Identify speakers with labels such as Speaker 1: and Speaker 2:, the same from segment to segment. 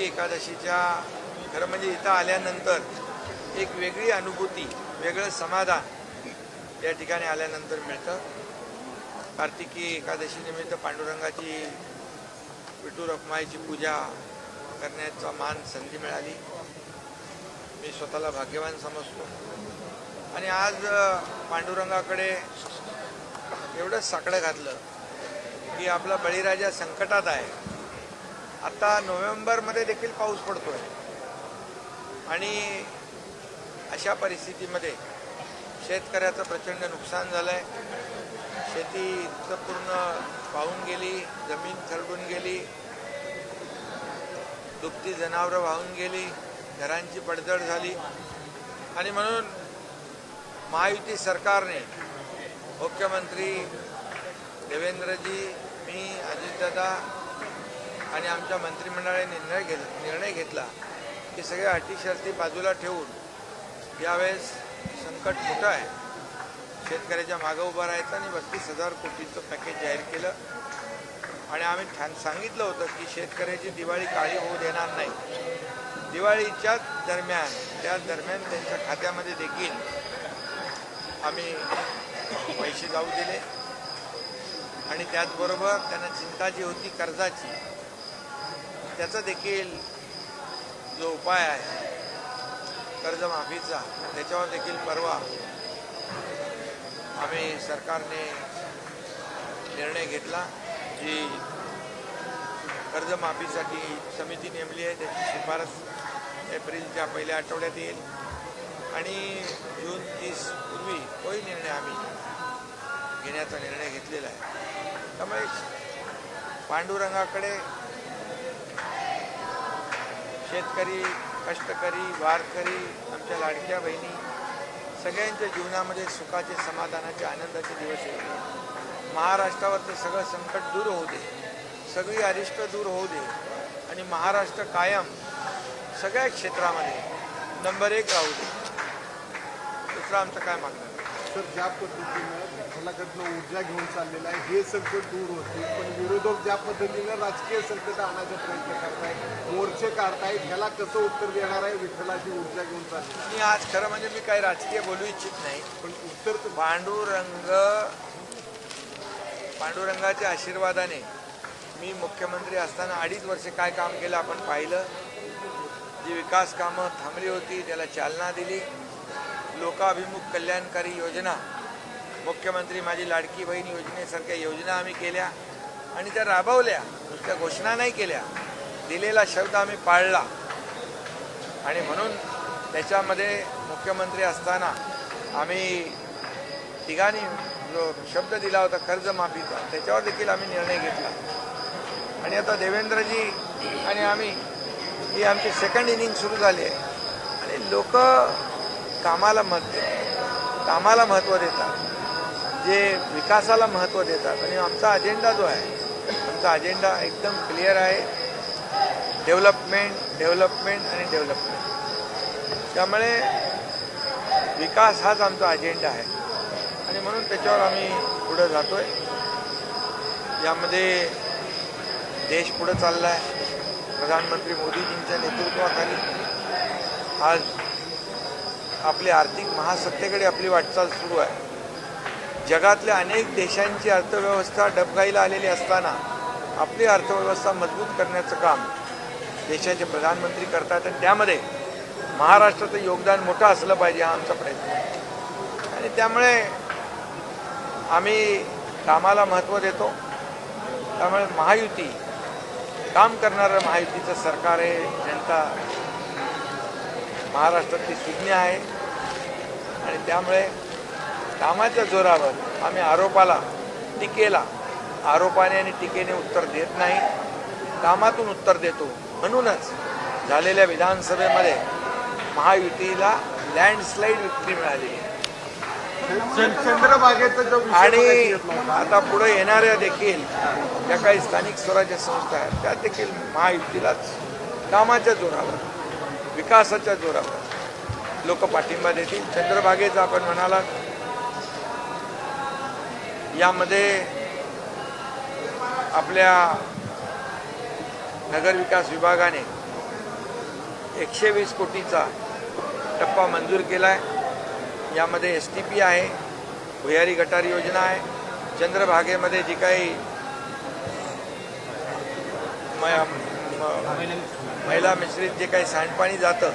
Speaker 1: कार्तिकी एकादशीच्या खरं म्हणजे इथं आल्यानंतर एक वेगळी अनुभूती वेगळं समाधान या ठिकाणी आल्यानंतर मिळतं. कार्तिकी एकादशीनिमित्त पांडुरंगाची विठू रखमाईची पूजा करण्याचा मान संधी मिळाली. मी स्वतःला भाग्यवान समजतो. आणि आज पांडुरंगाकडे एवढंच साकडं घातलं की आपला बळीराजा संकटात आहे. आता नोव्हेंबरमध्ये देखील पाऊस पडतोय. आणि अशा परिस्थितीमध्ये शेतकऱ्याचं प्रचंड नुकसान झालं आहे शेती इतकं पूर्ण वाहून गेली जमीन खरडून गेली दुभती जनावरं वाहून गेली घरांची पडझड झाली. आणि म्हणून महायुती सरकारने मुख्यमंत्री देवेंद्रजी मी अजितदादा आणि आमच्या मंत्रिमंडळाने निर्णय घे निर्णय घेतला की सगळ्या अटी शर्ती बाजूला ठेवून यावेळेस संकट मोठं आहे. शेतकऱ्याच्या मागं उभं राहायचं आणि बत्तीस हजार कोटीचं पॅकेज जाहीर केलं. आणि आम्ही ठाण सांगितलं होतं की शेतकऱ्याची दिवाळी काळी होऊ देणार नाही. दिवाळीच्या दरम्यान त्या दरम्यान त्यांच्या खात्यामध्ये देखील आम्ही पैसे जाऊ दिले. आणि त्याचबरोबर त्यांना चिंता जी होती कर्जाची. त्याचा देखील जो उपाय आहे कर्जमाफीचा त्याच्यावर देखील परवा आम्ही सरकारने निर्णय घेतला जी कर्जमाफीसाठी समिती नेमली आहे त्याची शिफारस एप्रिलच्या पहिल्या आठवड्यात येईल. आणि जून तीस पूर्वी तोही निर्णय आम्ही घेण्याचा निर्णय घेतलेला आहे. त्यामुळे पांडुरंगाकडे शेतकरी कष्टकरी वारकरी आमच्या लाडक्या बहिणी सगळ्यांच्या जीवनामध्ये सुखाचे समाधानाचे आनंदाचे दिवस येते महाराष्ट्रावरचं सगळं संकट दूर होऊ दे. सगळी अरिष्ट दूर होऊ दे. आणि महाराष्ट्र कायम सगळ्या क्षेत्रामध्ये नंबर एक राहू दे. दुसरं आमचं काय मागणं?
Speaker 2: तर ज्या पद्धतीनं विठ्ठलाकडनं ऊर्जा घेऊन चाललेलं आहे हे संकट दूर होतील पण विरोधक ज्या पद्धतीनं राजकीय संकट आणायचा प्रयत्न करतायत मोर्चे काढतायत ह्याला कसं उत्तर देणार आहे विठ्ठलाची ऊर्जा घेऊन चालली
Speaker 1: मी आज खरं म्हणजे मी काही राजकीय बोलू इच्छित नाही
Speaker 2: पण उत्तर तर
Speaker 1: पांडुरंग पांडुरंगाच्या आशीर्वादाने मी मुख्यमंत्री असताना अडीच वर्षे काय काम केलं आपण पाहिलं. जी विकास कामं थांबली होती त्याला चालना दिली. लोकाभिमुख कल्याणकारी योजना मुख्यमंत्री माझी लाडकी बहीण योजनेसारख्या योजना आम्ही केल्या आणि त्या राबवल्या. त्या घोषणा नाही केल्या. दिलेला शब्द आम्ही पाळला. आणि म्हणून त्याच्यामध्ये मुख्यमंत्री असताना आम्ही तिघांनी जो शब्द दिला होता कर्जमाफीचा त्याच्यावर देखील आम्ही निर्णय घेतला. आणि आता देवेंद्रजी आणि आम्ही ही आमची सेकंड इनिंग सुरू झाली आहे. आणि लोक कामाला महत्त्व कामाला महत्त्व देतात. जे विकासाला महत्त्व देतात. आणि आमचा अजेंडा जो आहे आमचा अजेंडा एकदम क्लिअर आहे. डेव्हलपमेंट डेव्हलपमेंट आणि डेव्हलपमेंट त्यामुळे विकास हाच आमचा अजेंडा आहे. आणि म्हणून त्याच्यावर आम्ही पुढं जातोय. यामध्ये देश पुढं चालला आहे प्रधानमंत्री मोदीजींच्या नेतृत्वाखाली आज आपली आर्थिक महासत्तेकडे आपली वाटचाल सुरू आहे. जगातल्या अनेक देशांची अर्थव्यवस्था डबगाईला आलेली असताना आपली अर्थव्यवस्था मजबूत करण्याचं काम देशाचे प्रधानमंत्री करतात आणि त्यामध्ये महाराष्ट्राचं योगदान मोठं असलं पाहिजे हा आमचा प्रयत्न आहे. आणि त्यामुळे आम्ही कामाला महत्त्व देतो. त्यामुळे महायुती काम करणारं महायुतीचं सरकार आहे जनता महाराष्ट्रातली सुज्ञ आहे. आणि त्यामुळे कामाच्या जोरावर आम्ही आरोपाला टीकेला. आरोपाने आणि टीकेने उत्तर देत नाही. कामातून उत्तर देतो म्हणूनच झालेल्या विधानसभेमध्ये महायुतीला लँडस्लाईड विक्री मिळाली. आणि. आता पुढे येणाऱ्या देखील ज्या काही स्थानिक स्वराज्य संस्था आहेत त्या देखील महायुतीलाच कामाच्या जोरावर. विकासाच्या जोरावर. लोक पाठिंबा देतील. चंद्रभागेचा आपण म्हणालात. यामध्ये आपल्या नगरविकास विभागाने एकशे वीस कोटीचा टप्पा मंजूर केला आहे यामध्ये एस टी पी आहे भुयारी गटार योजना आहे. चंद्रभागेमध्ये जी काही महिला मिश्रित जे काही सांडपाणी जातं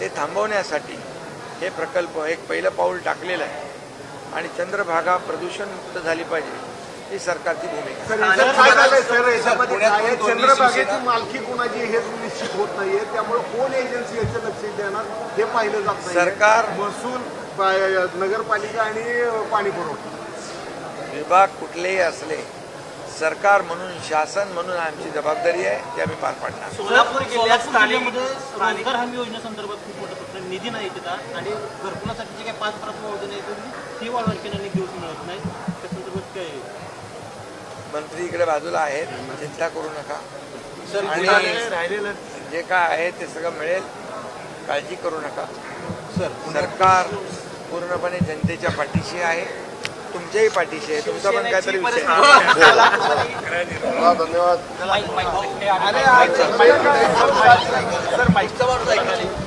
Speaker 1: ते थांबवण्यासाठी हे प्रकल्प एक पहिलं पाऊल टाकलेलं आहे. आणि चंद्रभागा प्रदूषणमुक्त झाली पाहिजे ही सरकारची भूमिका?
Speaker 2: चंद्रभागेची मालकी कोणाची हे निश्चित होत नाहीये. त्यामुळे कोण एजन्सी याचं लक्ष देणार हे पाहिलं जात नाही
Speaker 1: सरकार-
Speaker 2: महसूल नगरपालिका आणि पाणी पुरवठा
Speaker 1: विभाग कुठलेही असले सरकार म्हणून शासन म्हणून आमची जबाबदारी आहे ती आम्ही पार पाडणार.
Speaker 3: सोलापूर जिल्ह्यात स्थानिक
Speaker 4: जिल्ह्यामध्ये
Speaker 3: स्थानिक
Speaker 4: रोजगार हमी योजनेसंदर्भात खूप मोठा प्रश्न निधी नाही तिथं आणि घरकुलासाठी जे काही पाच प्रथम योजना आहे ती वाढवणकीनं निधी मिळत नाही. त्या संदर्भात काय?
Speaker 1: मंत्री इकडे बाजूला आहेत चिंता करू नका.
Speaker 2: सर
Speaker 1: आणि
Speaker 2: राहिलेलं
Speaker 1: जे काय आहे ते सगळं मिळेल. काळजी करू नका.
Speaker 2: सर
Speaker 1: सरकार पूर्णपणे जनतेच्या पाठीशी आहे. तुमच्याही पाठीशी आहे तुमचा पण काहीतरी विषय.
Speaker 2: धन्यवाद
Speaker 3: सर माईकचा ऐकला